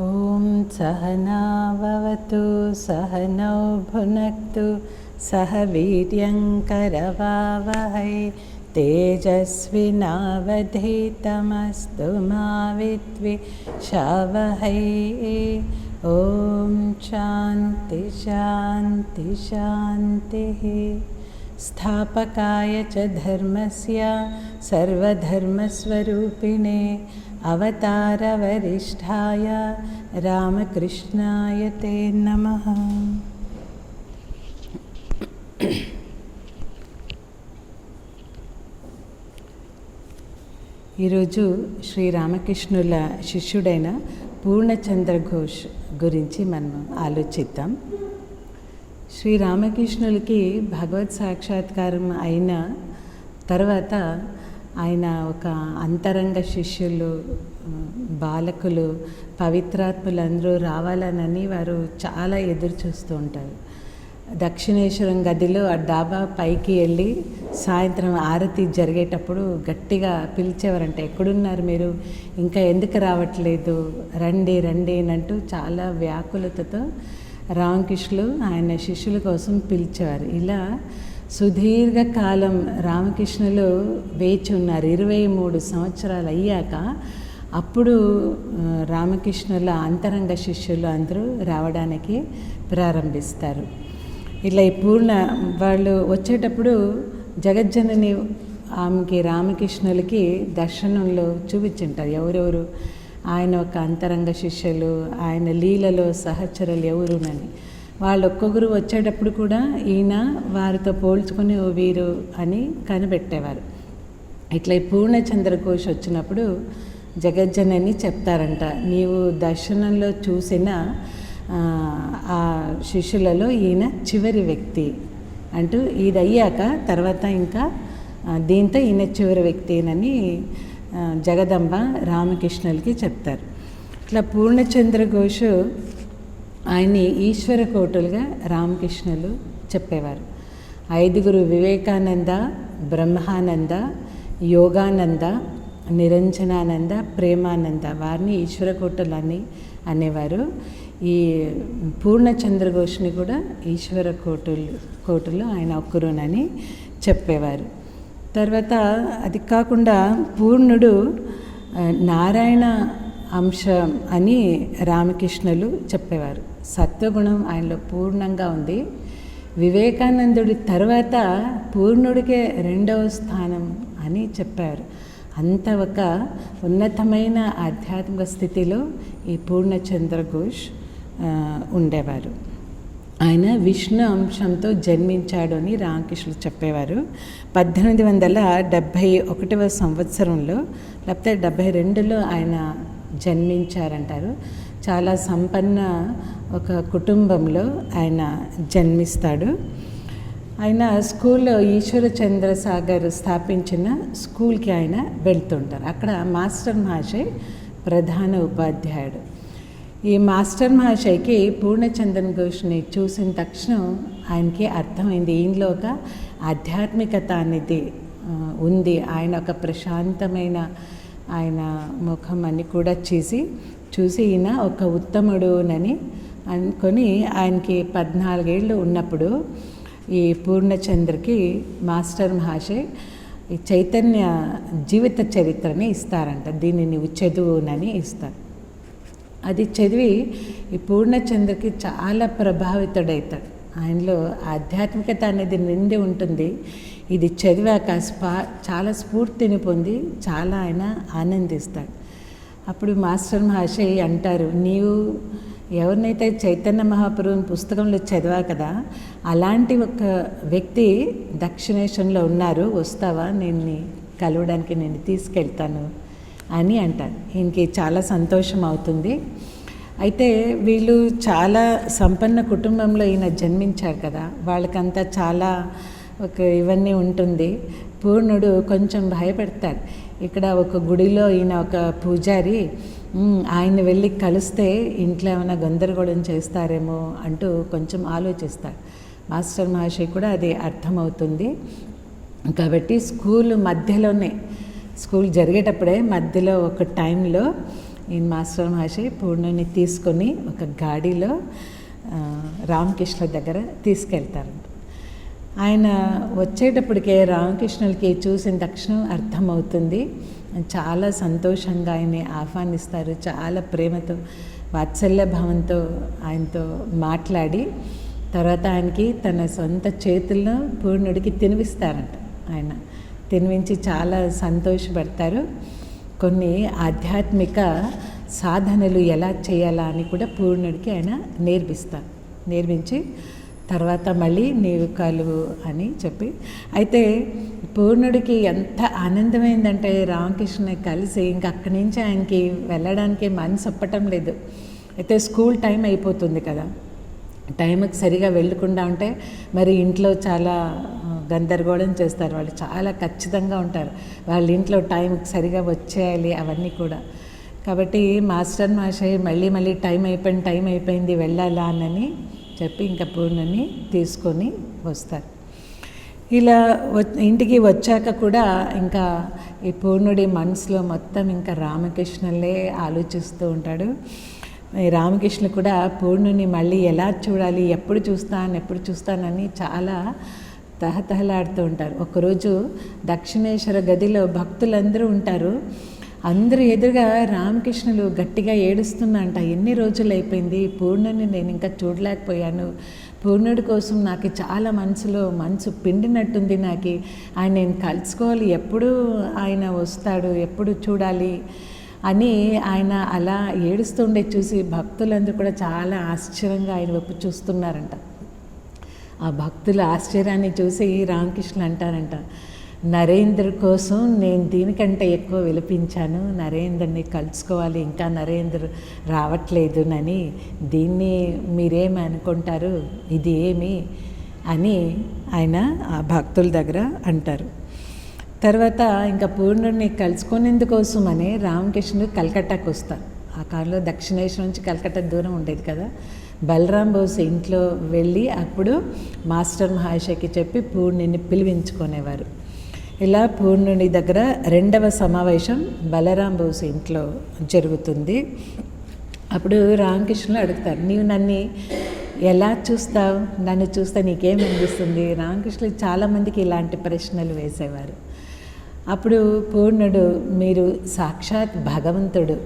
ॐ सहनाववतु सहनौ भुनक्तु सह वीर्यङ्करवावहै तेजस्विनावधीतमस्तु मा विद्विषावहै ॐ शान्ति शान्ति शान्तिः। स्थापकाय च धर्मस्य सर्वधर्मस्वरूपिणे అవతారవరిష్ఠాయ రామకృష్ణాయ తే నమ ఈరోజు శ్రీ రామకృష్ణుల శిష్యుడైన పూర్ణచంద్ర ఘోష్ గురించి మనం ఆలోచిద్దాం. శ్రీ రామకృష్ణులకి భగవత్ సాక్షాత్కారం అయిన తర్వాత ఆయన ఒక అంతరంగ శిష్యులు బాలకులు పవిత్రాత్ములందరూ రావాలనని వారు చాలా ఎదురు చూస్తూ ఉంటారు. దక్షిణేశ్వరం గదిలో ఆ డాబా పైకి వెళ్ళి సాయంత్రం ఆరతి జరిగేటప్పుడు గట్టిగా పిలిచేవారంట ఎక్కడున్నారు మీరు? ఇంకా ఎందుకు రావట్లేదు? రండి రండి అని అంటూ చాలా వ్యాకులతతో రామకృష్ణులు ఆయన శిష్యుల కోసం పిలిచేవారు. ఇలా సుదీర్ఘకాలం రామకృష్ణులు వేచి ఉన్నారు. ఇరవై మూడు సంవత్సరాలు అయ్యాక అప్పుడు రామకృష్ణుల అంతరంగ శిష్యులు అందరూ రావడానికి ప్రారంభిస్తారు. ఇలా ఈ పూర్ణ వాళ్ళు వచ్చేటప్పుడు జగజ్జనని ఆమెకి రామకృష్ణులకి దర్శనంలో చూపించుంటారు. ఎవరెవరు? ఆయన ఒక అంతరంగ శిష్యులు ఆయన లీలలో సహచరులు ఎవరునని. వాళ్ళు ఒక్కొక్కరు వచ్చేటప్పుడు కూడా ఈయన వారితో పోల్చుకుని ఓ వీరు అని కనిపెట్టేవారు. ఇట్లా ఈ పూర్ణచంద్రఘోష్ వచ్చినప్పుడు జగజ్జనని చెప్తారంట నీవు దర్శనంలో చూసిన ఆ శిష్యులలో ఈయన చివరి వ్యక్తి అంటూ ఇది అయ్యాక తర్వాత ఇంకా దీంతో ఈయన చివరి వ్యక్తినని జగదంబ రామకృష్ణులకి చెప్తారు. ఇట్లా పూర్ణచంద్ర ఘోషు ఆయన్ని ఈశ్వర కోటులుగా రామకృష్ణులు చెప్పేవారు. ఐదుగురు వివేకానంద బ్రహ్మానంద యోగానంద నిరంజనానంద ప్రేమానంద వారిని ఈశ్వర కోటలు అని అనేవారు. ఈ పూర్ణచంద్ర ఘోష్ని కూడా ఈశ్వర కోటలు కోటలు ఆయన ఒక్కరునని చెప్పేవారు. తర్వాత అది కాకుండా పూర్ణుడు నారాయణ అంశం అని రామకృష్ణులు చెప్పేవారు. సత్వగుణం ఆయనలో పూర్ణంగా ఉంది. వివేకానందుడి తర్వాత పూర్ణుడికే రెండవ స్థానం అని చెప్పారు. అంత ఒక ఉన్నతమైన ఆధ్యాత్మిక స్థితిలో ఈ పూర్ణచంద్ర ఘోష్ ఉండేవారు. ఆయన విష్ణు అంశంతో జన్మించాడు అని రామకృష్ణుడు చెప్పేవారు. పద్దెనిమిది వందల డెబ్భై ఒకటవ సంవత్సరంలో లేకపోతే డెబ్భై రెండులో ఆయన జన్మించారంటారు. చాలా సంపన్న ఒక కుటుంబంలో ఆయన జన్మిస్తాడు. ఆయన స్కూల్లో ఈశ్వర చంద్రసాగర్ స్థాపించిన స్కూల్కి ఆయన వెళ్తుంటారు. అక్కడ మాస్టర్ మహాశయ్ ప్రధాన ఉపాధ్యాయుడు. ఈ మాస్టర్ మహాశయ్కి పూర్ణచంద్రన్ ఘోష్ని చూసిన తక్షణం ఆయనకి అర్థమైంది ఈయనలో ఒక ఆధ్యాత్మికత అనేది ఉంది. ఆయన ఒక ప్రశాంతమైన ఆయన ముఖం అని కూడా చూసి చూసి ఈయన ఒక ఉత్తముడునని అనుకొని ఆయనకి పద్నాలుగేళ్ళు ఉన్నప్పుడు ఈ పూర్ణచంద్రకి మాస్టర్ మహాశయ్ ఈ చైతన్య జీవిత చరిత్రని ఇస్తారంట. దీన్ని నువ్వు చదువునని ఇస్తారు. అది చదివి ఈ పూర్ణచంద్రకి చాలా ప్రభావితుడవుతాడు ఆయనలో ఆధ్యాత్మికత అనేది నిండి ఉంటుంది. ఇది చదివాక స్పా చాలా స్ఫూర్తిని పొంది చాలా ఆయన ఆనందిస్తాడు. అప్పుడు మాస్టర్ మహాశయ్ అంటారు నీవు ఎవరినైతే చైతన్య మహాప్రభుని పుస్తకంలో చదివా కదా అలాంటి ఒక వ్యక్తి దక్షిణేశ్వరంలో ఉన్నారు వస్తావా? నేను కలవడానికి నేను తీసుకెళ్తాను అని అంటారు. ఈయనకి చాలా సంతోషం అవుతుంది. అయితే వీళ్ళు చాలా సంపన్న కుటుంబంలో ఈయన జన్మించారు కదా. వాళ్ళకంతా చాలా ఒక ఇవన్నీ ఉంటుంది. పూర్ణుడు కొంచెం భయపెడతాడు. ఇక్కడ ఒక గుడిలో ఈయన ఒక పూజారి ఆయన వెళ్ళి కలిస్తే ఇంట్లో ఏమైనా గందరగోళం చేస్తారేమో అంటూ కొంచెం ఆలోచిస్తాడు. మాస్టర్ మహాశయ కూడా అది అర్థమవుతుంది. కాబట్టి స్కూల్ మధ్యలోనే స్కూల్ జరిగేటప్పుడే మధ్యలో ఒక టైంలో నేను మాస్టర్ మహర్షి పూర్ణుని తీసుకొని ఒక గాడిలో రామకృష్ణుల రామకృష్ణ దగ్గర తీసుకెళ్తారంట ఆయన వచ్చేటప్పటికే రామకృష్ణులకి చూసిన తక్షణం అర్థమవుతుంది. చాలా సంతోషంగా ఆయన్ని ఆహ్వానిస్తారు. చాలా ప్రేమతో వాత్సల్య భావంతో ఆయనతో మాట్లాడి తర్వాత ఆయనకి తన సొంత చేతుల్లో పూర్ణుడికి తినిపిస్తారంట. ఆయన తినిపించి చాలా సంతోషపడతారు. కొన్ని ఆధ్యాత్మిక సాధనలు ఎలా చేయాలా అని కూడా పూర్ణుడికి ఆయన నేర్పిస్తారు నేర్పించి తర్వాత మళ్ళీ నీవు కలువు అని చెప్పి. అయితే పూర్ణుడికి ఎంత ఆనందమైందంటే రామకృష్ణ కలిసి ఇంక అక్కడి నుంచి ఆయనకి వెళ్ళడానికి మనసు ఒప్పటం లేదు. అయితే స్కూల్ టైం అయిపోతుంది కదా. టైంకి సరిగా వెళ్ళకుండా ఉంటే మరి ఇంట్లో చాలా గందరగోళం చేస్తారు. వాళ్ళు చాలా ఖచ్చితంగా ఉంటారు. వాళ్ళ ఇంట్లో టైంకి సరిగా వచ్చేయాలి అవన్నీ కూడా. కాబట్టి మాస్టర్ మాషయ్య మళ్ళీ మళ్ళీ టైం అయిపోయింది టైం అయిపోయింది వెళ్ళాలా అని చెప్పి ఇంకా పూర్ణని తీసుకొని వస్తారు. ఇలా వ- ఇంటికి వచ్చాక కూడా ఇంకా ఈ పూర్ణుడి మనసులో మొత్తం ఇంకా రామకృష్ణలే ఆలోచిస్తూ ఉంటాడు. ఈ రామకృష్ణ కూడా పూర్ణుని మళ్ళీ ఎలా చూడాలి ఎప్పుడు చూస్తాను ఎప్పుడు చూస్తానని చాలా తహతహలాడుతూ ఉంటారు. ఒకరోజు దక్షిణేశ్వర గదిలో భక్తులందరూ ఉంటారు. అందరూ ఎదురుగా రామకృష్ణులు గట్టిగా ఏడుస్తున్నంట ఎన్ని రోజులు అయిపోయింది? పూర్ణుని నేను ఇంకా చూడలేకపోయాను. పూర్ణుడి కోసం నాకు చాలా మనసులో మనసు పిండినట్టుంది నాకు. ఆయన నేను కలుసుకోవాలి. ఎప్పుడు ఆయన వస్తాడు? ఎప్పుడు చూడాలి? అని ఆయన అలా ఏడుస్తుండే చూసి భక్తులందరూ కూడా చాలా ఆశ్చర్యంగా ఆయన వైపు చూస్తున్నారంట. ఆ భక్తుల ఆశ్చర్యాన్ని చూసి రామకృష్ణులు అంటారంట నరేంద్ర కోసం నేను దీనికంటే ఎక్కువ విలపించాను. నరేంద్రని కలుసుకోవాలి. ఇంకా నరేంద్ర రావట్లేదునని దీన్ని మీరేమి అనుకుంటారు? ఇది ఏమి? అని ఆయన ఆ భక్తుల దగ్గర అంటారు. తర్వాత ఇంకా పూర్ణుడిని కలుసుకునేందుకోసమనే రామకృష్ణుడు కలకట్టాకు వస్తారు ఆ కాలంలో దక్షిణేశ్వరం నుంచి కలకట్ట దూరం ఉండేది కదా. బలరాం బోస్ ఇంట్లో వెళ్ళి అప్పుడు మాస్టర్ మహాశయకి చెప్పి పూర్ణిని పిలిపించుకునేవారు ఇలా పూర్ణుని దగ్గర రెండవ సమావేశం బలరాం బోస్ ఇంట్లో జరుగుతుంది. అప్పుడు రామకృష్ణులు అడుగుతారు నీవు నన్ను ఎలా చూస్తావు? నన్ను చూస్తే నీకేం అనిపిస్తుంది రామకృష్ణులు చాలామందికి ఇలాంటి ప్రశ్నలు వేసేవారు. అప్పుడు పూర్ణుడు మీరు సాక్షాత్ భగవంతుడు.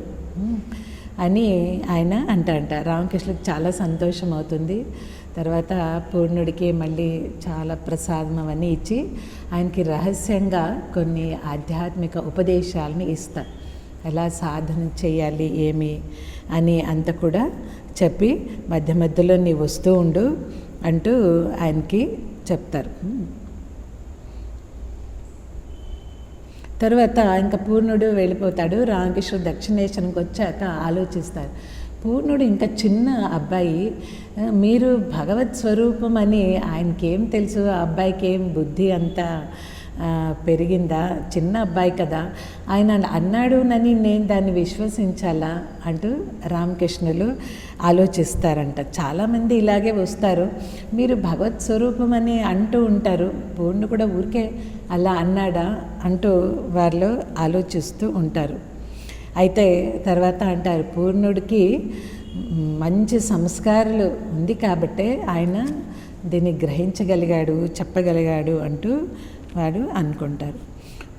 అని ఆయన అంట రామకృష్ణుడికి చాలా సంతోషం అవుతుంది. తర్వాత పూర్ణుడికి మళ్ళీ చాలా ప్రసాదం అవన్నీ ఇచ్చి ఆయనకి రహస్యంగా కొన్ని ఆధ్యాత్మిక ఉపదేశాలను ఇస్తారు ఎలా సాధన చేయాలి ఏమి అని అంత కూడా చెప్పి మధ్య మధ్యలో నీ వస్తూ ఉండు అంటూ ఆయనకి చెప్తారు. తర్వాత ఇంకా పూర్ణుడు వెళ్ళిపోతాడు. రామకృష్ణుడు దక్షిణేశ్వరంకి వచ్చాక ఆలోచిస్తారు. పూర్ణుడు ఇంకా చిన్న అబ్బాయి. మీరు భగవత్ స్వరూపం అని ఆయనకేం తెలుసు? ఆ అబ్బాయికి ఏం బుద్ధి అంతా? పెరిగిందా? చిన్న అబ్బాయి కదా. ఆయన అన్నాడునని నేను దాన్ని విశ్వసించాలా? అంటూ రామకృష్ణులు ఆలోచిస్తారంట. చాలామంది ఇలాగే వస్తారు. మీరు భగవత్ స్వరూపం అని అంటూ ఉంటారు. పూర్ణ కూడా ఊరికే అలా అన్నాడా? అంటూ వాళ్ళు ఆలోచిస్తూ ఉంటారు. అయితే తర్వాత అంటారు పూర్ణుడికి మంచి సంస్కారాలు ఉంది కాబట్టే ఆయన దీన్ని గ్రహించగలిగాడు చెప్పగలిగాడు అంటూ వాడు అనుకుంటారు.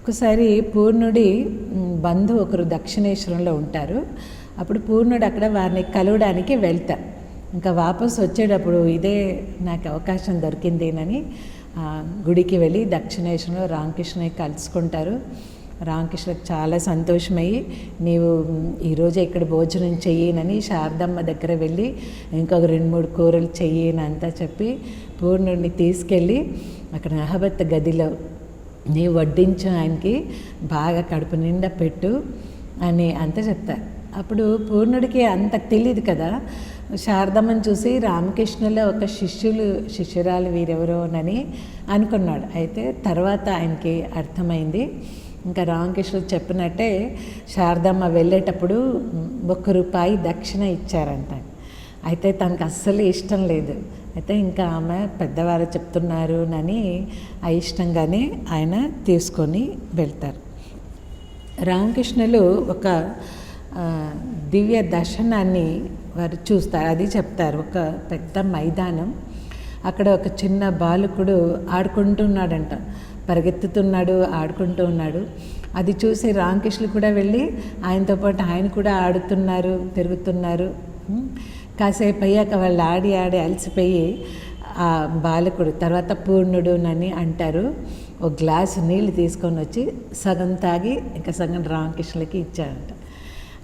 ఒకసారి పూర్ణుడి బంధు ఒకరు దక్షిణేశ్వరంలో ఉంటారు. అప్పుడు పూర్ణుడు అక్కడ వారిని కలవడానికి వెళ్తారు ఇంకా వాపస్ వచ్చేటప్పుడు ఇదే నాకు అవకాశం దొరికిందేనని గుడికి వెళ్ళి దక్షిణేశ్వరంలో రామకృష్ణయ్య కలుసుకుంటారు. రామకృష్ణకు చాలా సంతోషమయ్యి నీవు ఈరోజు ఈరోజే ఇక్కడ భోజనం చెయ్యనని శారదమ్మ దగ్గర వెళ్ళి ఇంకొక రెండు మూడు కూరలు చెయ్యనంతా చెప్పి పూర్ణుడిని తీసుకెళ్ళి అక్కడ అహబత్ గదిలో నీ వడ్డించు ఆయనకి బాగా కడుపు నిండా పెట్టు అని అంత చెప్తారు అప్పుడు పూర్ణుడికి అంత తెలియదు కదా. శారదమ్మని చూసి రామకృష్ణుల ఒక శిష్యులు శిష్యురాలు వీరెవరోనని అనుకున్నాడు. అయితే తర్వాత ఆయనకి అర్థమైంది. ఇంకా రామకృష్ణుడు చెప్పినట్టే శారదమ్మ వెళ్ళేటప్పుడు ఒక్క రూపాయి దక్షిణ ఇచ్చారంట. అయితే తనకు అస్సలు ఇష్టం లేదు. అయితే ఇంకా ఆమె పెద్దవారు చెప్తున్నారు అని అయిష్టంగానే ఆయన తీసుకొని వెళ్తారు. రామకృష్ణులు ఒక దివ్య దర్శనాన్ని వారు చూస్తారు అది చెప్తారు. ఒక పెద్ద మైదానం అక్కడ ఒక చిన్న బాలకుడు ఆడుకుంటున్నాడంట. పరిగెత్తుతున్నాడు ఆడుకుంటూ ఉన్నాడు. అది చూసి రామకృష్ణులు కూడా వెళ్ళి ఆయనతో పాటు ఆయన కూడా ఆడుతున్నారు తిరుగుతున్నారు. కాసేపు అయ్యాక వాళ్ళు ఆడి ఆడి అలసిపోయి ఆ బాలకుడు తర్వాత పూర్ణుడు అని అంటారు ఒక గ్లాసు నీళ్ళు తీసుకొని వచ్చి సగం తాగి ఇంకా సగం రామకృష్ణులకి ఇచ్చాడంట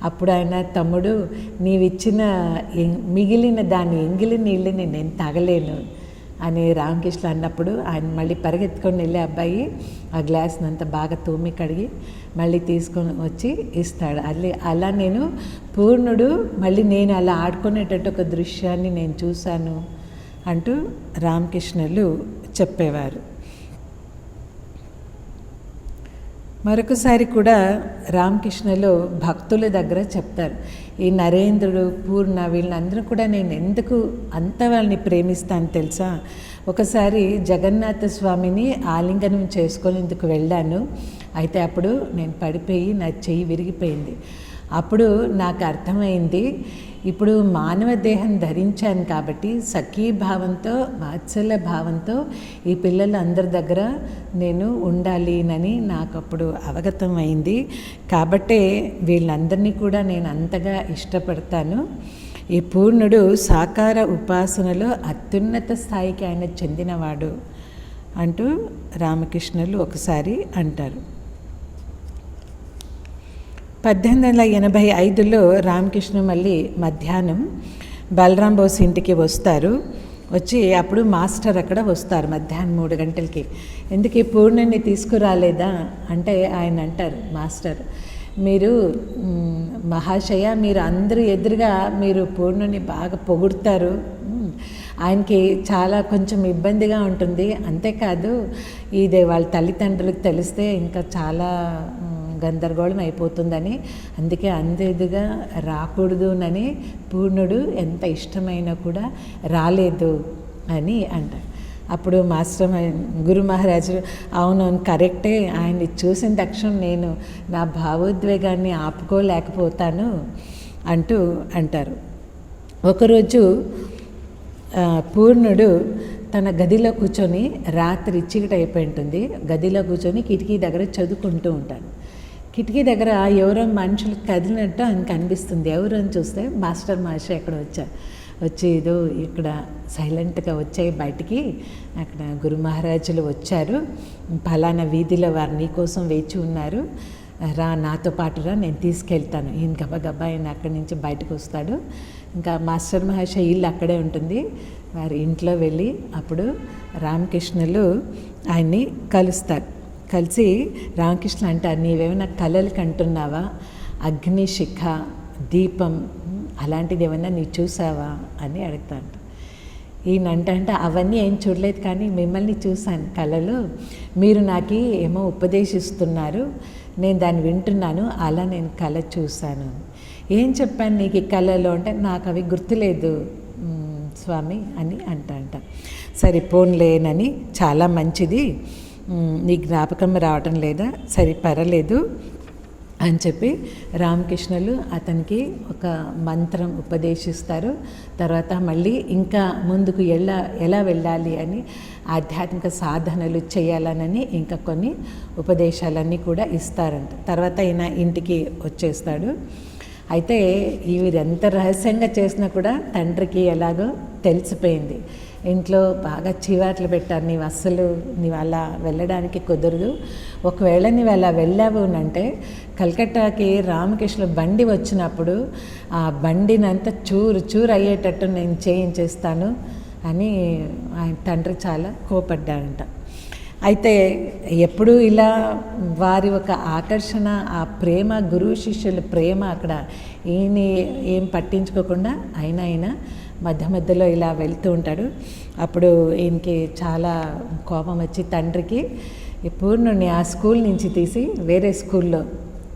అప్పుడు ఆయన తమ్ముడు నీవిచ్చిన ఎం- మిగిలిన దాని ఎంగిలి నీళ్ళని నేను తాగలేను. అని రామకృష్ణ అన్నప్పుడు ఆయన మళ్ళీ పరిగెత్తుకొని వెళ్ళే అబ్బాయి ఆ గ్లాస్ని అంతా బాగా తూమి కడిగి మళ్ళీ తీసుకొని వచ్చి ఇస్తాడు. అల్లి అలా నేను పూర్ణుడు మళ్ళీ నేను అలా ఆడుకునేటట్టు ఒక దృశ్యాన్ని నేను చూశాను అంటూ రామకృష్ణులు చెప్పేవారు. మరొకసారి కూడా రామకృష్ణలో భక్తుల దగ్గర చెప్తారు. ఈ నరేంద్రుడు పూర్ణ వీళ్ళందరూ కూడా నేను ఎందుకు అంత వాళ్ళని ప్రేమిస్తాను తెలుసా? ఒకసారి జగన్నాథ స్వామిని ఆలింగనం చేసుకునేందుకు వెళ్ళాను. అయితే అప్పుడు నేను పడిపోయి నా చెయ్యి విరిగిపోయింది. అప్పుడు నాకు అర్థమైంది ఇప్పుడు మానవ దేహం ధరించాను కాబట్టి సఖీ భావంతో వాత్సల్య భావంతో ఈ పిల్లలు అందరి దగ్గర నేను ఉండాలినని నాకు అప్పుడు అవగతం అయింది కాబట్టే వీళ్ళందరినీ కూడా నేను అంతగా ఇష్టపడతాను. ఈ పూర్ణుడు సాకార ఉపాసనలో అత్యున్నత స్థాయికి ఆయన చెందినవాడు అంటూ రామకృష్ణులు ఒకసారి అంటారు. పద్దెనిమిది వందల ఎనభై ఐదులో రామకృష్ణ మళ్ళీ మధ్యాహ్నం బలరాం బోస్ ఇంటికి వస్తారు. వచ్చి అప్పుడు మాస్టర్ అక్కడ వస్తారు మధ్యాహ్నం మూడు గంటలకి. ఎందుకు ఈ పూర్ణిని తీసుకురాలేదా అంటే ఆయన అంటారు మాస్టర్. మీరు మహాశయ మీరు అందరూ ఎదురుగా మీరు పూర్ణుని బాగా పొగుడతారు. ఆయనకి చాలా కొంచెం ఇబ్బందిగా ఉంటుంది. అంతేకాదు ఇది వాళ్ళ తల్లిదండ్రులకు తెలిస్తే ఇంకా చాలా గందరగోళం అయిపోతుందని అందుకే అందేదిగా రాకూడదునని పూర్ణుడు ఎంత ఇష్టమైనా కూడా రాలేదు అని అంటారు అప్పుడు మాస్టర్ గురు మహారాజు అవును కరెక్టే ఆయన్ని చూసిన తక్షణం నేను నా భావోద్వేగాన్ని ఆపుకోలేకపోతాను అంటూ అంటారు. ఒకరోజు పూర్ణుడు తన గదిలో కూర్చొని రాత్రి చీకటి అయిపోయి ఉంటుంది. గదిలో కూర్చొని కిటికీ దగ్గర చదువుకుంటూ ఉంటాడు. కిటికీ దగ్గర ఎవరో మనుషులు కదిలినట్టు ఆయనకు అనిపిస్తుంది. ఎవరు అని చూస్తే మాస్టర్ మాస్టర్ ఎక్కడ వచ్చారు వచ్చి ఏదో ఇక్కడ సైలెంట్గా వచ్చాయి బయటికి. అక్కడ గురు మహారాజులు వచ్చారు. ఫలానా వీధిలో వారు నీకోసం వేచి ఉన్నారు. రా నాతో పాటు రా నేను తీసుకెళ్తాను. ఈయన గబగబా ఆయన అక్కడి నుంచి బయటకు వస్తాడు. ఇంకా మాస్టర్ మహర్షి ఇల్లు అక్కడే ఉంటుంది. వారి ఇంట్లో వెళ్ళి అప్పుడు రామకృష్ణులు ఆయన్ని కలుస్తారు. కలిసి రామకృష్ణ అంటారు నీవేమైనా కళలు కంటున్నావా? అగ్ని శిఖ దీపం అలాంటిది ఏమైనా నీ చూసావా? అని అడుగుతాను ఈయన అంటే అవన్నీ ఏం చూడలేదు కానీ మిమ్మల్ని చూశాను కళలో. మీరు నాకు ఏమో ఉపదేశిస్తున్నారు. నేను దాన్ని వింటున్నాను. అలా నేను కళ చూశాను. ఏం చెప్పాను నీకు ఈ కళలో? అంటే నాకు అవి గుర్తులేదు. స్వామి అని అంట అంట సరే పోన్లేనని చాలా మంచిది. నీ జ్ఞాపకం రావటం లేదా? సరే పర్వాలేదు అని చెప్పి రామకృష్ణులు అతనికి ఒక మంత్రం ఉపదేశిస్తారు. తర్వాత మళ్ళీ ఇంకా ముందుకు ఎలా ఎలా వెళ్ళాలి అని ఆధ్యాత్మిక సాధనలు చేయాలనని ఇంకా కొన్ని ఉపదేశాలన్నీ కూడా ఇస్తారంట. తర్వాత ఈయన ఇంటికి వచ్చేస్తాడు. అయితే వీరెంత రహస్యంగా చేసినా కూడా తండ్రికి ఎలాగో తెలిసిపోయింది. ఇంట్లో బాగా చివాట్లు పెట్టారు. నీవు అస్సలు నీవు అలా వెళ్ళడానికి కుదరదు. ఒకవేళ నీవు అలా వెళ్ళావు అంటే కలకట్టాకి రామకృష్ణ బండి వచ్చినప్పుడు ఆ బండినంతా చూరు చూరు అయ్యేటట్టు నేను చేయించేస్తాను అని ఆయన తండ్రి చాలా కోపడ్డాడంట అయితే ఎప్పుడు ఇలా వారి ఒక ఆకర్షణ ఆ ప్రేమ గురువు శిష్యుల ప్రేమ అక్కడ ఈయన ఏం పట్టించుకోకుండా అయినా అయినా మధ్య మధ్యలో ఇలా వెళ్తూ ఉంటాడు. అప్పుడు ఈయనకి చాలా కోపం వచ్చి తండ్రికి ఈ పూర్ణుని ఆ స్కూల్ నుంచి తీసి వేరే స్కూల్లో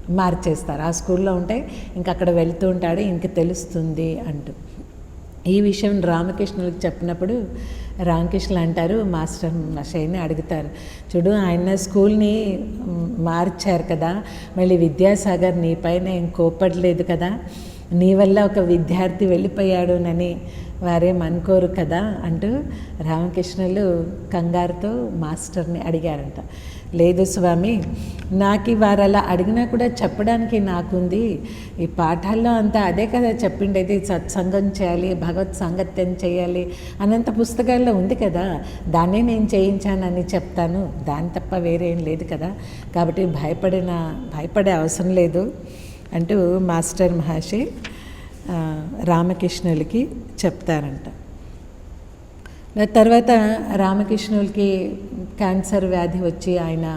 మార్చేస్తారు. ఆ స్కూల్లో ఉంటే ఇంక అక్కడ వెళ్తూ ఉంటాడు ఇంక తెలుస్తుంది అంటూ. ఈ విషయం రామకృష్ణులకు చెప్పినప్పుడు రామకృష్ణ అంటారు మాస్టర్ మషైని అడుగుతారు. చూడు ఆయన స్కూల్ని మార్చారు కదా మళ్ళీ విద్యాసాగర్ నీ పైన ఏం కోపడలేదు కదా. నీ వల్ల ఒక విద్యార్థి వెళ్ళిపోయాడునని వారేం అనుకోరు కదా అంటూ రామకృష్ణులు కంగారుతో మాస్టర్ని అడిగారంట. లేదు స్వామి నాకు వారు అలా అడిగినా కూడా చెప్పడానికి నాకుంది. ఈ పాఠాల్లో అంతా అదే కదా చెప్పిండేది సత్సంగం చేయాలి భగవత్ సంగత్యం చేయాలి అనంత పుస్తకాల్లో ఉంది కదా. దాన్నే నేను చేయించానని చెప్తాను. దాని తప్ప వేరేం లేదు కదా. కాబట్టి భయపడిన భయపడే అవసరం లేదు. అంటూ మాస్టర్ మహర్షి రామకృష్ణులకి చెప్తారంట. తర్వాత రామకృష్ణులకి క్యాన్సర్ వ్యాధి వచ్చి ఆయన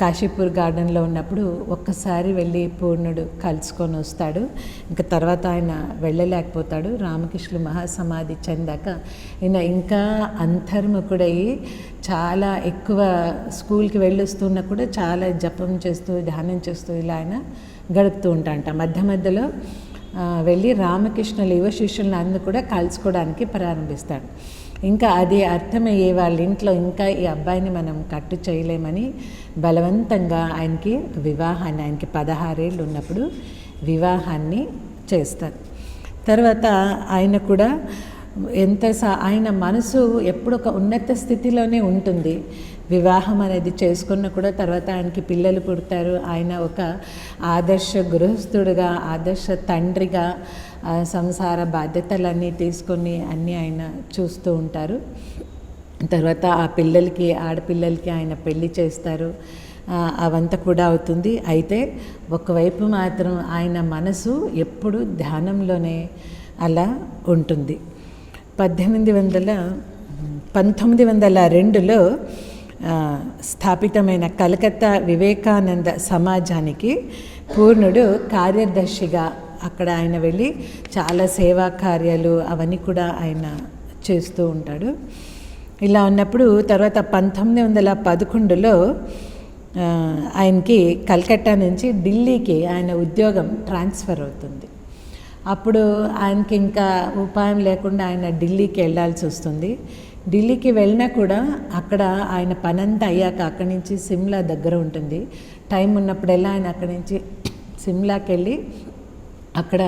కాశీపూర్ గార్డెన్లో ఉన్నప్పుడు ఒక్కసారి వెళ్ళి పూర్ణుడు కలుసుకొని వస్తాడు. ఇంకా తర్వాత ఆయన వెళ్ళలేకపోతాడు. రామకృష్ణులు మహాసమాధి చెందాక ఈయన ఇంకా అంతర్ముఖుడయ్యి చాలా ఎక్కువ స్కూల్కి వెళ్ళొస్తున్నా కూడా చాలా జపం చేస్తూ ధ్యానం చేస్తూ ఇలా ఆయన గడుపుతూ ఉంటాడంట మధ్య మధ్యలో వెళ్ళి రామకృష్ణుల యువ శిష్యులను అందరూ కూడా కలుసుకోవడానికి ప్రారంభిస్తాడు. ఇంకా అది అర్థమయ్యే వాళ్ళ ఇంట్లో ఇంకా ఈ అబ్బాయిని మనం కట్టు చేయలేమని బలవంతంగా ఆయనకి వివాహాన్ని ఆయనకి పదహారేళ్ళు ఉన్నప్పుడు వివాహాన్ని చేస్తారు. తర్వాత ఆయన కూడా ఎంత సా ఆయన మనసు ఎప్పుడు ఒక ఉన్నత స్థితిలోనే ఉంటుంది. వివాహం అనేది చేసుకున్న కూడా తర్వాత ఆయనకి పిల్లలు పుడతారు. ఆయన ఒక ఆదర్శ గృహస్థుడుగా ఆదర్శ తండ్రిగా సంసార బాధ్యతలన్నీ తీసుకొని అన్నీ ఆయన చూస్తూ ఉంటారు. తర్వాత ఆ పిల్లలకి ఆడపిల్లలకి ఆయన పెళ్ళి చేస్తారు. అవంతా కూడా అవుతుంది. అయితే ఒకవైపు మాత్రం ఆయన మనసు ఎప్పుడు ధ్యానంలోనే అలా ఉంటుంది. పద్దెనిమిది వందల పంతొమ్మిది వందల రెండులో స్థాపితమైన కలకత్తా వివేకానంద సమాజానికి పూర్ణుడు కార్యదర్శిగా అక్కడ ఆయన వెళ్ళి చాలా సేవా కార్యాలు అవన్నీ కూడా ఆయన చేస్తూ ఉంటాడు. ఇలా ఉన్నప్పుడు తర్వాత పంతొమ్మిది వందల పదకొండులో ఆయనకి కల్కట్టా నుంచి ఢిల్లీకి ఆయన ఉద్యోగం ట్రాన్స్ఫర్ అవుతుంది. అప్పుడు ఆయనకి ఇంకా ఉపాయం లేకుండా ఆయన ఢిల్లీకి వెళ్ళాల్సి వస్తుంది. ఢిల్లీకి వెళ్ళినా కూడా అక్కడ ఆయన పనంతా అయ్యాక అక్కడి నుంచి సిమ్లా దగ్గర ఉంటుంది. టైం ఉన్నప్పుడెల్లా ఆయన అక్కడి నుంచి సిమ్లాకి వెళ్ళి అక్కడ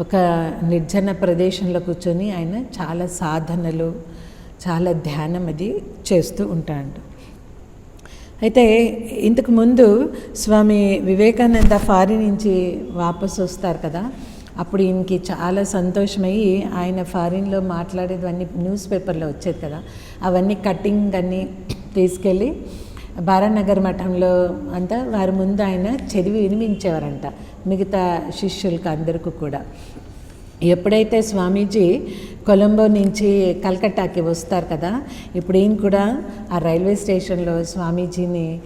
ఒక నిర్జన ప్రదేశంలో కూర్చొని ఆయన చాలా సాధనలు చాలా ధ్యానం అది చేస్తూ ఉంటాడు అయితే ఇంతకుముందు స్వామి వివేకానంద ఫారి నుంచి వాపసు వస్తారు కదా అప్పుడు ఈయనకి చాలా సంతోషమయ్యి ఆయన ఫారిన్లో మాట్లాడేవన్నీ న్యూస్ పేపర్లో వచ్చేది కదా అవన్నీ కటింగ్ అన్నీ తీసుకెళ్ళి బారానగర్ మఠంలో అంతా వారి ముందు ఆయన చదివి వినిపించేవారంట మిగతా శిష్యులకు అందరికీ కూడా. ఎప్పుడైతే స్వామీజీ కొలంబో నుంచి కలకట్టాకి వస్తారు కదా ఇప్పుడు ఈయన కూడా ఆ రైల్వే స్టేషన్లో స్వామీజీని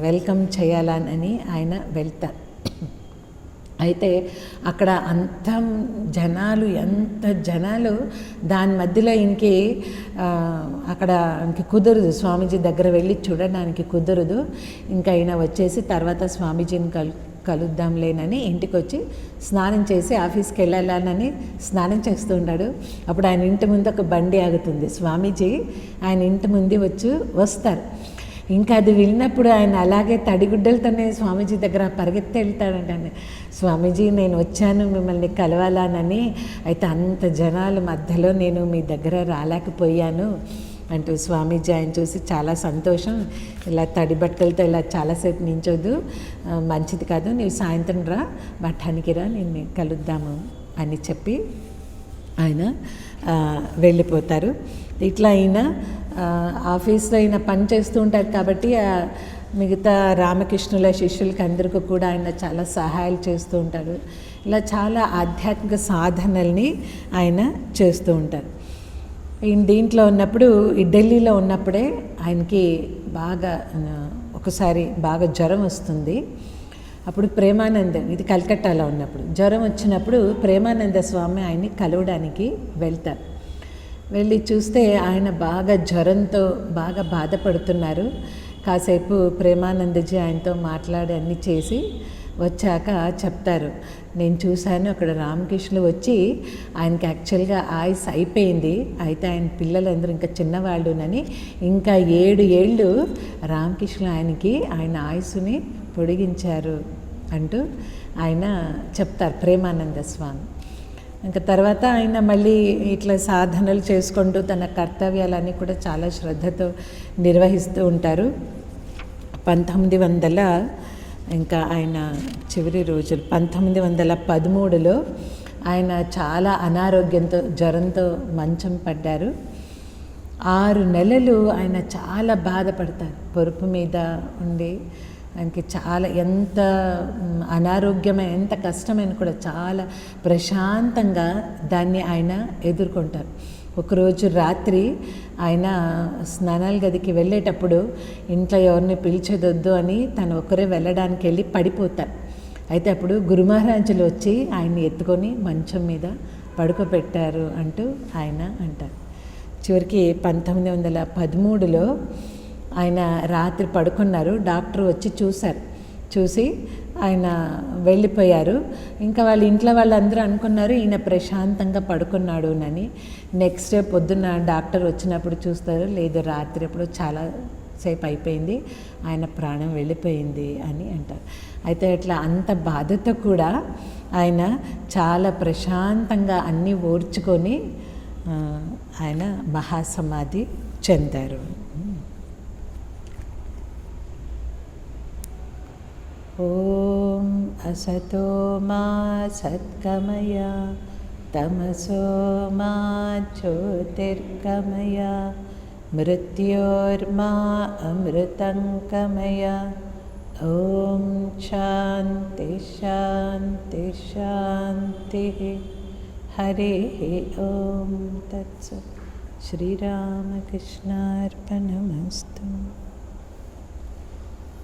వెల్కమ్ చేయాలని ఆయన వెళ్తారు. అయితే అక్కడ అంత జనాలు ఎంత జనాలు దాని మధ్యలో ఇంకి అక్కడ ఇంక కుదరదు. స్వామీజీ దగ్గర వెళ్ళి చూడడానికి కుదరదు. ఇంకా ఆయన వచ్చేసి తర్వాత స్వామీజీని కలు కలుద్దాంలేనని ఇంటికి వచ్చి స్నానం చేసి ఆఫీస్కి వెళ్ళాలని స్నానం చేస్తూ ఉన్నాడు అప్పుడు ఆయన ఇంటి ముందు ఒక బండి ఆగుతుంది. స్వామీజీ ఆయన ఇంటి ముందు వచ్చి వస్తారు. ఇంకా అది వెళ్ళినప్పుడు ఆయన అలాగే తడిగుడ్డలతోనే స్వామీజీ దగ్గర పరిగెత్తి వెళ్తాడంటే స్వామీజీ నేను వచ్చాను మిమ్మల్ని కలవాలనని. అయితే అంత జనాల మధ్యలో నేను మీ దగ్గర రాలేకపోయాను అంటూ స్వామీజీ ఆయన చూసి చాలా సంతోషం. ఇలా తడి బట్టలతో ఇలా చాలాసేపు నించొద్దు. మంచిది కాదు. నీవు సాయంత్రం రా మఠానికి రా నేను కలుద్దాము అని చెప్పి ఆయన వెళ్ళిపోతారు. ఇట్లా అయినా ఆఫీస్లో ఆయన పని చేస్తూ ఉంటారు కాబట్టి మిగతా రామకృష్ణుల శిష్యులకి అందరికీ కూడా ఆయన చాలా సహాయాలు చేస్తూ ఉంటారు. ఇలా చాలా ఆధ్యాత్మిక సాధనల్ని ఆయన చేస్తూ ఉంటారు. ఈయన దీంట్లో ఉన్నప్పుడు ఈ ఢిల్లీలో ఉన్నప్పుడే ఆయనకి బాగా ఒకసారి బాగా జ్వరం వస్తుంది. అప్పుడు ప్రేమానంద ఇది కలకట్టాలో ఉన్నప్పుడు. జ్వరం వచ్చినప్పుడు ప్రేమానంద స్వామి ఆయన్ని కలవడానికి వెళ్తారు. వెళ్ళి చూస్తే ఆయన బాగా జ్వరంతో బాగా బాధపడుతున్నారు. కాసేపు ప్రేమానందజీ ఆయనతో మాట్లాడి అన్నీ చేసి వచ్చాక చెప్తారు. నేను చూశాను అక్కడ రామకృష్ణులు వచ్చి ఆయనకి యాక్చువల్గా ఆయుస్ అయిపోయింది. అయితే ఆయన పిల్లలందరూ ఇంకా చిన్నవాళ్ళునని ఇంకా ఏడు ఏళ్ళు రామకృష్ణులు ఆయనకి ఆయన ఆయుస్సుని పొడిగించారు అంటూ ఆయన చెప్తారు ప్రేమానంద స్వామి. ఇంకా తర్వాత ఆయన మళ్ళీ ఇట్లా సాధనలు చేసుకుంటూ తన కర్తవ్యాలన్నీ కూడా చాలా శ్రద్ధతో నిర్వహిస్తూ ఉంటారు. పంతొమ్మిది వందల ఇంకా ఆయన చివరి రోజులు పంతొమ్మిది వందల పదమూడులో ఆయన చాలా అనారోగ్యంతో జ్వరంతో మంచం పడ్డారు. ఆరు నెలలు ఆయన చాలా బాధపడతారు. పొరుపు మీద ఉండి ఆయనకి చాలా ఎంత అనారోగ్యమైన ఎంత కష్టమైన కూడా చాలా ప్రశాంతంగా దాన్ని ఆయన ఎదుర్కొంటారు. ఒకరోజు రాత్రి ఆయన స్నానాల గదికి వెళ్ళేటప్పుడు ఇంట్లో ఎవరిని పిలిచేదొద్దు అని తను ఒక్కరే వెళ్ళడానికి వెళ్ళి పడిపోతారు. అయితే అప్పుడు గురుమహారాజులు వచ్చి ఆయన్ని ఎత్తుకొని మంచం మీద పడుకోబెట్టారు అంటూ ఆయన అంటారు. చివరికి పంతొమ్మిది వందల పదమూడులో ఆయన రాత్రి పడుకున్నారు. డాక్టర్ వచ్చి చూశారు. చూసి ఆయన వెళ్ళిపోయారు. ఇంకా వాళ్ళ ఇంట్లో వాళ్ళందరూ అనుకున్నారు ఈయన ప్రశాంతంగా పడుకున్నాడు అని నెక్స్ట్ డే పొద్దున్న డాక్టర్ వచ్చినప్పుడు చూస్తారు. లేదు రాత్రి ఎప్పుడు చాలా సేపు అయిపోయింది. ఆయన ప్రాణం వెళ్ళిపోయింది అని అంటారు. అయితే అట్లా అంత బాధతో కూడా ఆయన చాలా ప్రశాంతంగా అన్నీ ఓర్చుకొని ఆయన మహాసమాధి చెందారు. ॐ असतो मा सत्कमय तमसो मा ज्योतिर्गमय, मृत्योर्मा अमृतङ्कमय ॐ शान्ति शान्ति शान्तिः। हरिः ॐ तत्सत् श्रीरामकृष्णार्पणमस्तु।